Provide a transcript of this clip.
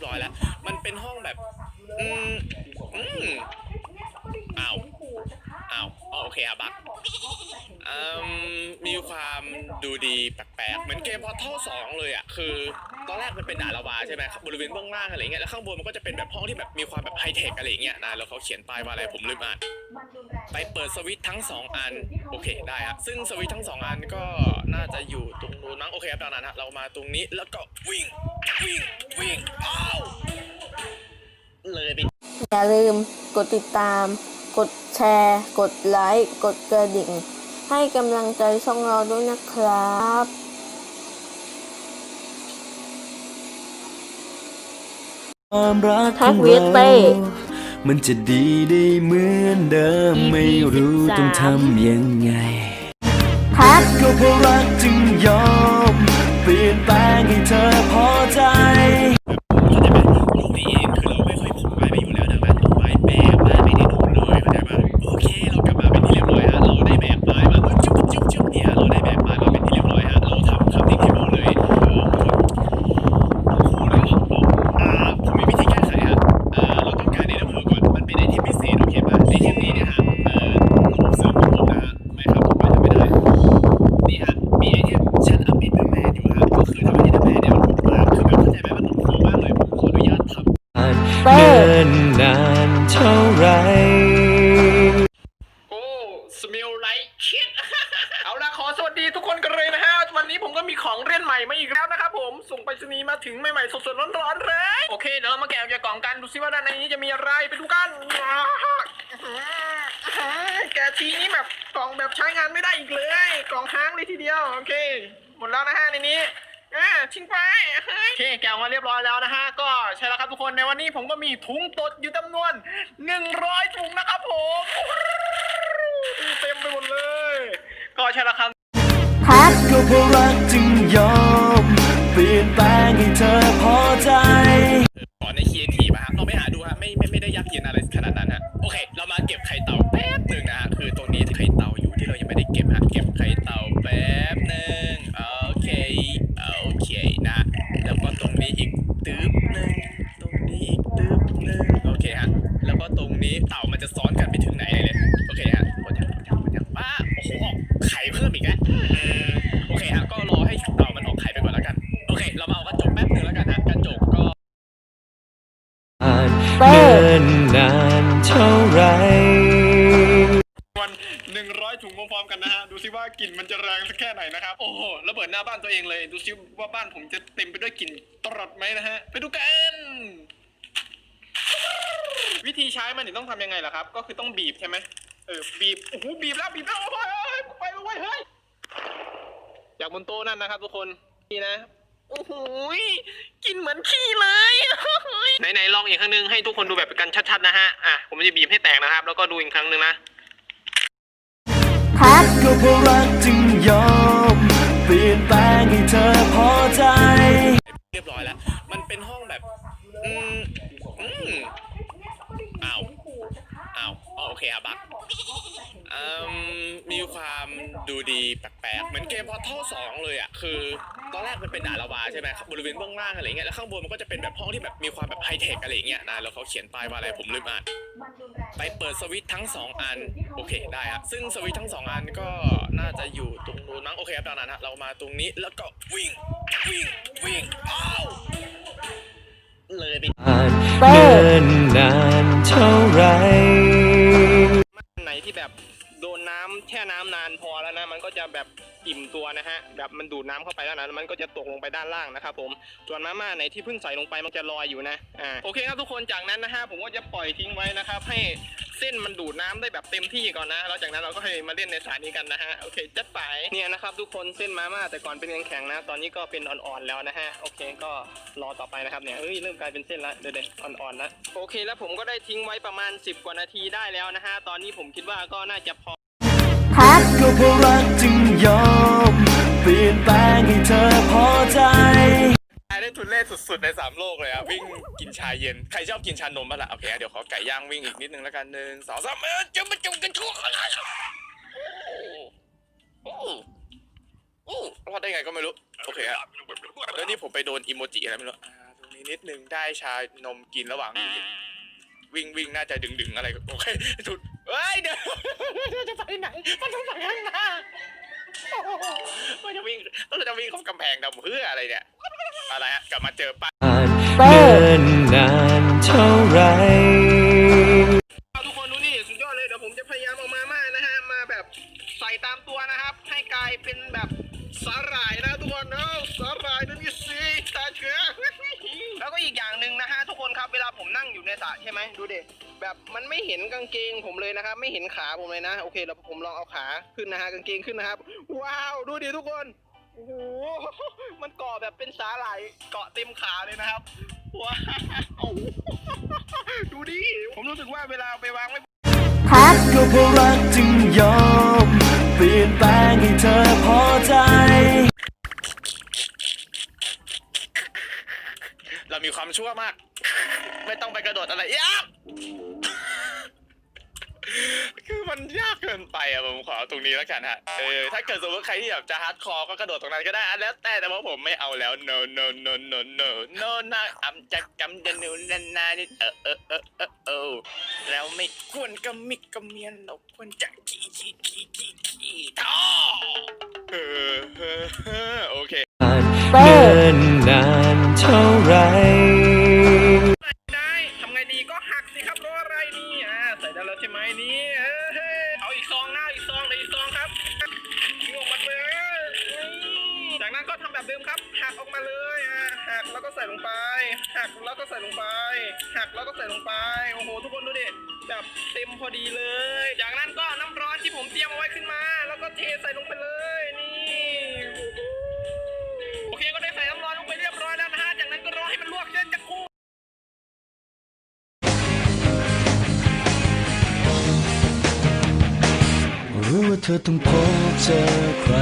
ียบร้อยแล้ว มันเป็นห้องแบบ อืมอืม อ้าวอ๋อโอเคครับบักอืมมีความดูดีแปลกๆ เหมือนเกมพอเทัลสองเลยอะคือ ตอนแรกมันเป็นด่านลาวาใช่ไหมบริเวณเบื้องล่างอะไรเงี้ยแล้วข้างบนมันก็จะเป็นแบบห้องที่แบบมีความแบบไฮเทคอะไรเงี้ยนะแล้วเขาเขียนป้ายว่าอะไรผมลืมอ่านไปเปิดสวิตทั้งสองอันโอเคได้ครับซึ่งสวิตทั้งสองอันก็น่าจะอยู่ตรงนู้นมั้งโอเคครับดังนั้นฮะเรามาตรงนี้แล้วก็วิ่งวิ่งวิ่งอ้าวเลยไปอย่าลืมกดติดตาม กดแชร์ กดไลค์ กดกระดิ่ง ให้กำลังใจช่องเราด้วยนะครับความรักทัขกองเวียดเต้เรามันจะดีได้เหมือนเดิมไม่รู้ต้องทำยังไงแท็กก็เพราะรักจึงยอม ถึงใหม่ๆสดๆร้อนๆเลยโอเคเดี๋ยวเรามาแกะออกจากกล่องกันดูซิว่าด้านในนี้จะมีอะไรไปดูกันแกะทีนี้แบบกล่องแบบใช้งานไม่ได้อีกเลย กล่องค้างเลยทีเดียวโอเค หมดแล้วนะฮะในนี้อ่าทิ้งไปโอเคแกะออกมาเรียบร้อยแล้วนะฮะก็ใช่แล้วครับทุกคนในวันนี้ผมก็มีถุงตดอยู่จำนวน 100 ถุงนะครับผมเต็มไปหมดเลย ก็ใช่แล้วครับท็กก็เพรา ใจขอในคีทีป่ะฮะเราไปหาดูฮะไม่ไม่ไม่ได้ยากเย็นอะไรขนาดนั้นฮะโอเค เรามาเก็บไข่เต่าแป๊บหนึ่งนะฮะคือตรงนี้ไข่เต่าอยู่ที่เรายังไม่ได้เก็บฮะเก็บไข่เต่าแป๊บหนึ่งโอเคโอเคนะแล้วก็ตรงนี้อีก เต้เดินนานเท่าไหรวันหนึ่งร้อยถุงพร้อมๆกันนะฮะ ดูซิว่ากลิ่นมันจะแรงสักแค่ไหนนะครับ โอ้โหระเบิดหน้าบ้านตัวเองเลย ดูซิว่าบ้านผมจะเต็มไปด้วยกลิ่นตลอดไหมนะฮะ ไปดูกัน วิธีใช้มันนี่ต้องทำยังไงล่ะครับ ก็คือต้องบีบใช่ไหมเออ บีบ โอ้โห บีบแล้ว บีบแล้วโอ้ยโอ้ยไปแล้วเว้ยเฮ้ย จากบนโต๊ะนั่นนะครับทุกคน นี่นะ โอ้โหยกลินเหมือนขี้เลยไหนๆลองอีกครั้งหนึงให้ทุกคนดูแบบกันชัดๆนะฮะอะผมจะบีบให้แตกนะครับ แล้วก็ดูอีกครั้งหนึ่งนะแท็กก็เพราะรักจึงยอม เปลี่ยนแปลงให้เธอพอใจ เรียบร้อยแล้ว มันเป็นห้องแบบ อืมอืมอ้าวอ้าว อ๋อโอเคครับบักอืมมีความดูดีแปลกๆ เหมือนเกมพอทัลสองเลยอะคือ ตอนแรกมันเป็นด่านลาวาใช่ไหมบริเวณเบื้องล่างอะไรเงี้ยแล้วข้างบนมันก็จะเป็นแบบห้องที่แบบมีความแบบไฮเทคอะไรเงี้ยนะแล้วเขาเขียนป้ายว่าอะไรผมลืมอ่านไปเปิดสวิตช์ทั้งสองอันโอเคได้ครับซึ่งสวิตช์ทั้งสองอันก็น่าจะอยู่ตรงนู้นมั้งโอเคครับดังนั้นฮะเรามาตรงนี้แล้วก็วิ่งวิ่งวิ่งอ้าวเลยไปเต้เดินนานเท่าไหรไหนที่ แบบโดนน้ำแช่น้ำนานพอแล้วนะ มันก็จะแบบอิ่มตัวนะฮะ แบบมันดูดน้ำเข้าไปแล้วนะ มันก็จะตกลงไปด้านล่างนะครับผม ส่วนมาม่าไหนที่เพิ่งใส่ลงไปมันจะลอยอยู่นะ อ่า โอเคครับทุกคน จากนั้นนะฮะ ผมก็จะปล่อยทิ้งไว้นะครับ ให้ เส้นมันดูดน้ำได้แบบเต็มที่ก่อนนะแล้วจากนั้นเราก็ให้มาเล่นในสถานีกันนะฮะโอเคจัดไปเนี่ยนะครับทุกคนเส้นมาม่าแต่ก่อนเป็นแข็งๆนะ ตอนนี้ก็เป็นอ่อนๆแล้วนะฮะโอเคก็รอต่อไปนะครับเนี่ยเอ้ยเริ่มกลายเป็นเส้นละเดี๋ยวๆอ่อนๆแล้วโอเค แล้วผมก็ได้ทิ้งไว้ประมาณ 10 กว่านาทีได้แล้วนะฮะตอนนี้ผมคิดว่าก็น่าจะพอแท็กก็เพราะรักจึงยอมเปลี่ยนแปลงให้เธอพอใจ ทุเล่สุดๆในสามโลกเลยอะวิ่งกินชาเย็น ใครชอบกินชานมบ้างล่ะโอเคเดี๋ยวขอไก่ย่างวิ่งอีกนิดนึงแล้วกันหนึ่งสองสามเออจะมาจุ่มกันทั่วโอ้โหโอ้โหรอดได้ไงก็ไม่รู้ โอเคครับแล้วนี่ผมไปโดนอีโมจิอะไรไม่รู้อ่าตรงนี้นิดนึงได้ชานมกินระหว่าง วิ่งวิ่งน่าจะดึงดึงอะไรโอเคสุดเฮ้ยเดี๋ยวจะไปไหนมันต้องไปข้างหน้ามันจะวิ่งเราจะวิ่งเข้ากำแพงทำเพื่ออะไรเนี่ย อะไรฮะกลับมาเจอป้าเป้เดินนานเท่าไหรทุกคนดูนี่สุดยอดเลยเดี๋ยวผมจะพยายามเอามาม่านะฮะมาแบบใส่ตามตัวนะครับ ให้กลายเป็นแบบสาหร่ายนะทุกคนเนาะสาหร่ายนั่นนี่สิตาเชื้อแล้วก็อีกอย่างหนึ่งนะฮะทุกคนครับเวลาผมนั่งอยู่ในสระใช่ไหมดูเด็แบบมันไม่เห็นกางเกงผมเลยนะครับ ไม่เห็นขาผมเลยนะ โอเคแล้วผมลองเอาขาขึ้นนะฮะกางเกงขึ้นนะครับ ว้าว ดูดิทุกคน โอ้โหมันเกาะแบบเป็นสาหร่ายเกาะเต็มขาเลยนะครับว้าวดูดิ ผมรู้สึกว่าเวลาเอาไปวางไว้แท็กก็เพราะรักจึงยอมเปลี่ยนแปลงให้เธอพอใจ เรามีความชั่วมาก ไม่ต้องไปกระโดดอะไรยากคือมันยา กเกินไปอะผมขอตรงนี้แล้วกันฮะเออถ้าเกิดสมมติใครที่แบบจะฮาร์ดคอร์ก็กระโดดตรงนั้นก็ได้อันแล้วแต่แต่ว่าผมไม่เอาแล้ว no no no no no no นะอำจะกำจะนูนนนานี่เออเออเออเออเออเราไม่ควรกำมิกกำเมียนเราควรจะขี้ขี้ขี้ขี้ขี้ท่อเออโอเคเป้เดินนานเท่าไร ครับหักออกมาเลยอ่าหักแล้วก็ใส่ลงไปหักแล้วก็ใส่ลงไปหักแล้วก็ใส่ลงไปโอ้โห ทุกคนดูดิแบบเต็มพอดีเลย จากนั้นก็น้ำร้อนที่ผมเตรียมเอาไว้ขึ้นมา แล้วก็เทใส่ลงไปเลยนี่โอเคก็ได้ใส่น้ำร้อนลงไปเรียบร้อยแล้วนะฮะจากนั้นก็รอให้มันลวกเส้นจะคู่รู้ว่าเธอต้องพบเจอใคร